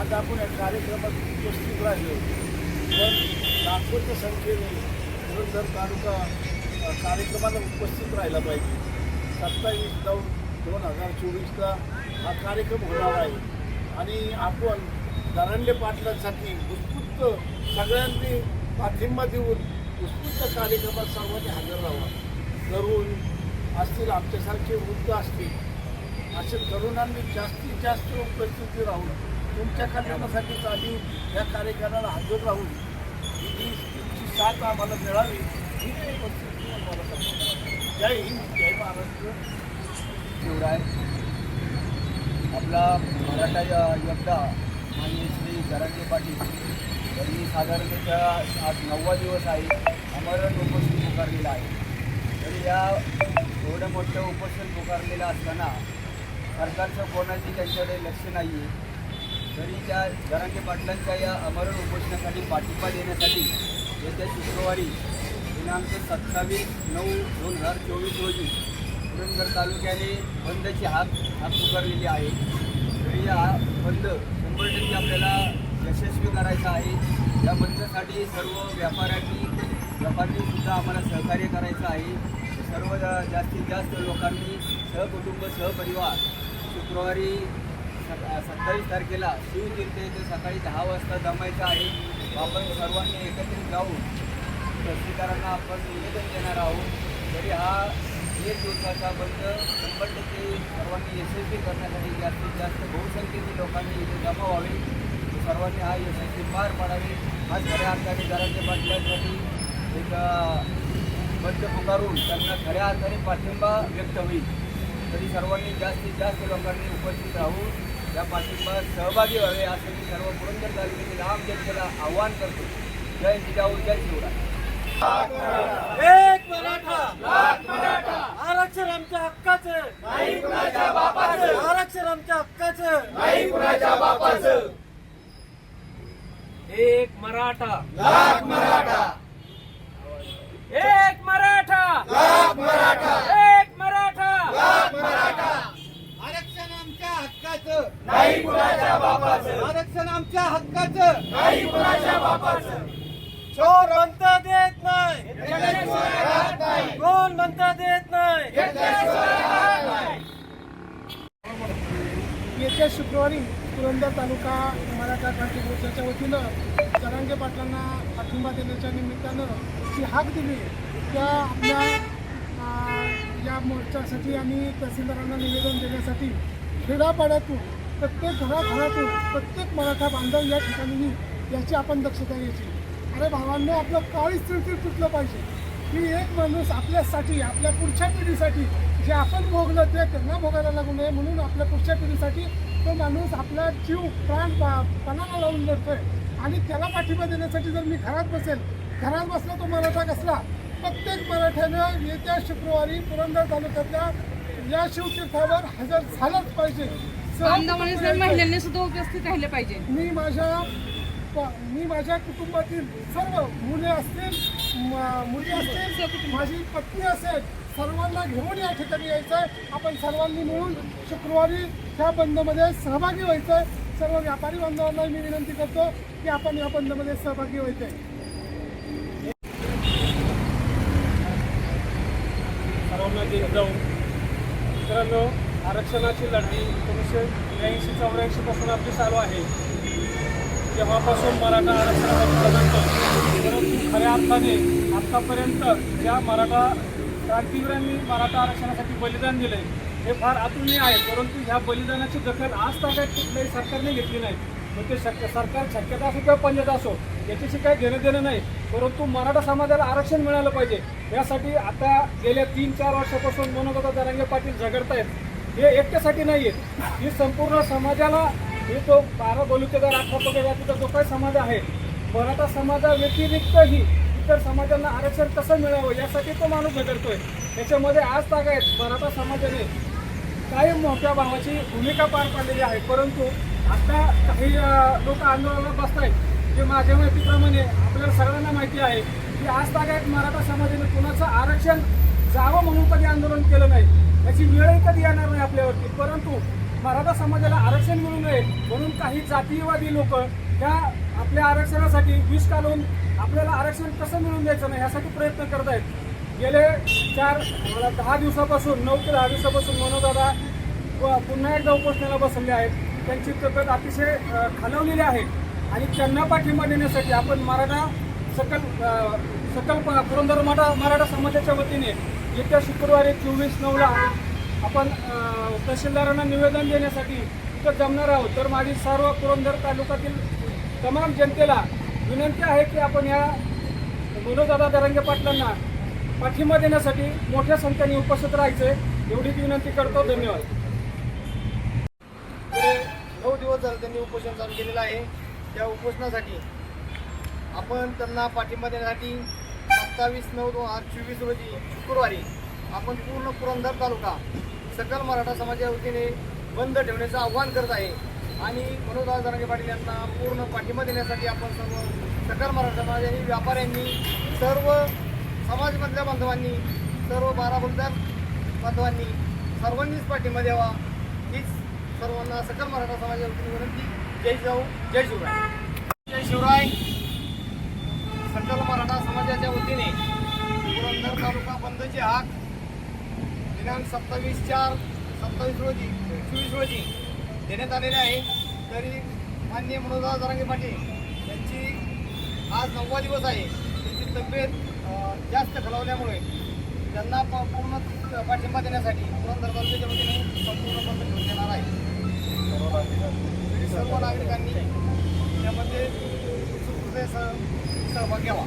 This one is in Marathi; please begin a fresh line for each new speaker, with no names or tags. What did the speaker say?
आता आपण या कार्यक्रमात उपस्थित राहिलो. पण लाखोच्या संख्येने पुरंदर तालुका कार्यक्रमाला उपस्थित राहिला पाहिजे. सत्तावीस नऊ दोन हजार चोवीसला हा कार्यक्रम होणार आहे. आणि आपण दरांडे पाटलांसाठी उत्स्फूर्त सगळ्यांनी पाठिंबा देऊन उत्स्फूर्त कार्यक्रमात सर्वांनी हजर राहावा. तरुण असतील आमच्यासारखे वृद्ध असतील असे तरुणांनी जास्तीत जास्त उपस्थिती राहून तुमच्या कल्याणासाठीच चालू या कार्यक्रमाला हजर राहून ही जी तुमची साथ आम्हाला मिळावी ही परिस्थिती आम्हाला जय हिंद जय महाराष्ट्र.
शिवराय. आपला मराठा य- योद्धा माननीय श्री जरांगे पाटील यांनी साधारणतः आज नववा दिवस आहे. अमरण उपोषण पुकारलेलं आहे. तरी या एवढं मोठं उपोषण पुकारलेलं असताना सरकारचं कोणाची त्यांच्याकडे लक्ष नाही आहे तरी त्या जरांगे पाटलांच्या या अमरण उपोषणासाठी पाठिंबा देण्यासाठी येत्या शुक्रवारी दिनांक सत्तावीस नऊ दोन हजार चोवीस रोजी पुरंदर तालुक्याने बंदची हात हात पुकारलेली आहे. तरी हा बंद शंभर टक्के आपल्याला यशस्वी करायचा आहे. या बंदसाठी सर्व व्यापाऱ्यांनी व्यापाऱ्यांनी सुद्धा आम्हाला सहकार्य करायचं आहे. सर्व जा- जास्तीत जास्त लोकांनी सहकुटुंब सहपरिवार शुक्रवारी सत्तावीस तारखेला शिवतीर्थ येथे सकाळी दहा वाजता जमायचं आहे. आपण सर्वांनी एकत्रित जाऊन तहसीलदारांना आपण निवेदन देणार आहोत. तरी हा एक दिवसाचा बंद शंभर टक्के सर्वांनी यशस्वी करण्यासाठी जास्तीत जास्त बहुसंख्येने लोकांनी इथे जमा व्हावे. सर्वांनी हा यशस्वी पार पाडावे. आज खऱ्या अर्थाने घराच्या पाटल्यासाठी एक बंद पुकारून त्यांना खऱ्या अर्थाने पाठिंबा व्यक्त होईल. तरी सर्वांनी जास्तीत जास्त लोकांनी उपस्थित राहून या पाठिंबा सहभागी व्हावे असं मी सर्व पुरंदर तालुक्यातील आम जनतेला आव्हान करतो. जय जिजाऊ जय शिवराय.
एक मराठा. आरक्षण आमच्या हक्काचं. आरक्षण आमच्या हक्काचं. एक मराठा. लाख मराठा एक मराठा लाख मराठा. हक्काचं नाही कुणाच्या बापाचं. आरक्षण आमच्या हक्काचं. नाही कुणाच्या बापाचं. चोर म्हणता देत नाही. कोण म्हणता देत नाही.
येत्या शुक्रवारी पुरंदर तालुका मराठा क्रांती मोर्चाच्या वतीनं जरांगे पाटलांना पाठिंबा देण्याच्या निमित्तानं जी हाक दिली त्या आपल्या या मोर्चासाठी आणि तहसीलदारांना निवेदन देण्यासाठी खेडापाड्यातून प्रत्येक घराघरातून प्रत्येक मराठा बांधव या ठिकाणी याची आपण दक्षता घ्यायची. अरे भावांनी आपलं काळीच चिडचिड तुटलं पाहिजे. की एक माणूस आपल्यासाठी आपल्या पुढच्या पिढीसाठी जे आपण भोगलं ते त्यांना भोगायला लागू नये म्हणून आपल्या पुढच्या पिढीसाठी तो माणूस आपला जीव प्राण पणाला लावून लढतोय आणि त्याला पाठिंबा देण्यासाठी जर मी घरात बसेल घरात बसला तो मराठा कसला? प्रत्येक मराठ्यानं येत्या शुक्रवारी पुरंदर तालुक्यातल्या या शिवतीर्थावर हजर झालंच पाहिजे.
जर महिलांनी सुद्धा उपस्थित राहिले पाहिजे.
मी माझ्या प- मी माझ्या कुटुंबातील सर्व मुले असतील म- मुली असतील माझी पत्नी असेल सर्वांना घेऊन या ठिकाणी यायचं आहे आपण सर्वांनी मिळून शुक्रवारी ह्या बंदमध्ये सहभागी व्हायचं आहे सर्व व्यापारी बांधवांना मी विनंती करतो की आपण या बंदमध्ये सहभागी व्हायचं. आहे
सर्वांना जाऊन मित्रांनो आरक्षणाची लढाई एकोणीसशे ब्याऐंशी चौऱ्याऐंशीपासून आपली चालू आहे. तेव्हापासून मराठा आरक्षणाचा परंतु खऱ्या अर्थाने आत्तापर्यंत ज्या मराठा क्रांतीवीरांनी मराठा आरक्षणासाठी बलिदान दिले हे फार अतुलनीय आहे. परंतु ह्या बलिदानाची दखल आज तागायत कुठल्याही सरकारने घेतली नाही. मग ते शक्य सरकार शक्यता असो किंवा पंचायत असो याच्याशी काही घेणं देणं नाही. परंतु मराठा समाजाला आरक्षण मिळालं पाहिजे. यासाठी आता गेल्या तीन चार वर्षापासून मनोगता दरांगे पाटील झगडतायत. हे एकट्यासाठी नाही आहेत ही संपूर्ण समाजाला हे जो बारा बलुतेदार अठरा पगड जातीचा जो काही समाज आहे मराठा समाजाव्यतिरिक्तही इतर समाजांना आरक्षण कसं मिळावं यासाठी तो माणूस झगडतोय. त्याच्यामध्ये आज ताग आहेत मराठा समाजाने काही मोठ्या भावाची भूमिका पार पाडलेली आहे. परंतु आता काही लोक आंदोलनात बसतायत. जे माझ्या माहितीप्रमाणे आपल्याला सगळ्यांना माहिती आहे की आज तागायत मराठा समाजाने कुणाचं आरक्षण जावं म्हणून कधी आंदोलन केलं नाही याची वेळही कधी येणार नाही आपल्यावरती. परंतु मराठा समाजाला आरक्षण मिळू नये म्हणून काही जातीयवादी लोक त्या आपल्या आरक्षणासाठी विष काढून आपल्याला आरक्षण कसं मिळून द्यायचं नाही यासाठी प्रयत्न करत आहेत गेले चार दहा दिवसापासून नऊ ते दहा दिवसापासून मनोदादा व पुन्हा एकदा उपोषणाला बसले आहेत. त्यांची तब्येत अतिशय खालवलेली खालावलेली आहे. आणि त्यांना पाठिंबा देण्यासाठी आपण मराठा सकल सकल प- पुरंदर मराठा मराठा समाजाच्या वतीने येत्या शुक्रवारी चोवीस नऊला आपण तहसीलदारांना निवेदन देण्यासाठी इथं जमणार आहोत. तर माझी सर्व पुरंदर तालुक्यातील तमाम जनतेला विनंती आहे की आपण या मनोजदादा दरंगे पाटलांना पाठिंबा देण्यासाठी मोठ्या संख्येने उपस्थित राहायचं. एवढीच विनंती करतो. धन्यवाद.
दिवस झाले त्यांनी उपोषण चालू केलेलं आहे. त्या उपोषणासाठी आपण त्यांना पाठिंबा देण्यासाठी सत्तावीस नऊ दोन हजार चोवीस रोजी शुक्रवारी आपण पूर्ण पुरंदर तालुका सकल मराठा समाजाच्या वतीने बंद ठेवण्याचं आव्हान करत आहे. आणि मनोजदास जरांगे पाटील यांना पूर्ण पाठिंबा देण्यासाठी आपण सर्व सकल मराठा समाजाने व्यापाऱ्यांनी सर्व समाजमधल्या बांधवांनी सर्व बारा बांधवांनी सर्वांनीच पाठिंबा द्यावा. हीच सर्वांना सकल मराठा समाजाच्या वतीने विनंती जय जाऊ जय शिवराय. जय शिवराय. सकल मराठा समाजाच्या वतीने पुरंदर तालुका बंदचे हाक. दिनांक सत्तावीस चार सत्तावीस रोजी चोवीस रोजी देण्यात आलेले आहे. तरी मान्य मनोजदास जरांगे पाटील यांची आज नववा दिवस आहे. त्यांची तब्येत जास्त खालावल्यामुळे त्यांना पूर्ण पाठिंबा देण्यासाठी पुरंदर तालुक्याच्या वतीने संपूर्ण बंद ठेवून देणार आहे. तरी सर्व नागरिकांनी त्यामध्ये उत्सुकतेसह सहभाग घ्यावा.